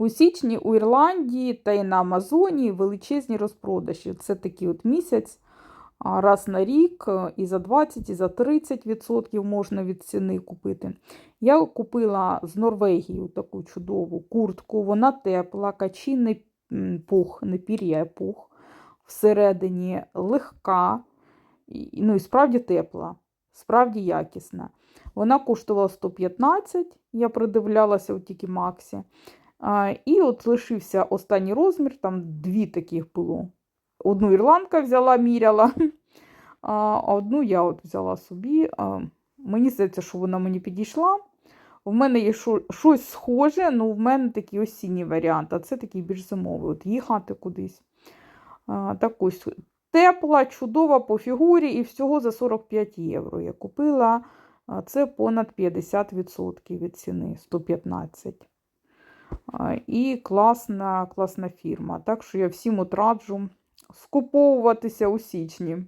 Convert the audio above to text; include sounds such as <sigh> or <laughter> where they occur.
У січні у Ірландії та й на Амазоні величезні розпродажі. Це такий от місяць, раз на рік, е, і за 20, і за 30% можна від ціни купити. Я купила з Норвегії таку чудову куртку. Вона тепла, качинний пух, не пір'я, пух. Всередині легка, ну і справді тепла, справді якісна. Вона коштувала 115, я придивлялася у тільки Максі. І от лишився останній розмір, там дві таких було. Одну ірландка взяла, міряла, <laughs> а одну я от взяла собі. Мені здається, що вона мені підійшла. В мене є щось схоже, але в мене такий осінній варіант, а це такий більш зимовий. От їхати кудись. Так ось тепла, чудова по фігурі і всього за 45 євро. Я купила це понад 50% від ціни 115. І класна, класна фірма. Так що я всім отраджу скуповуватися у січні.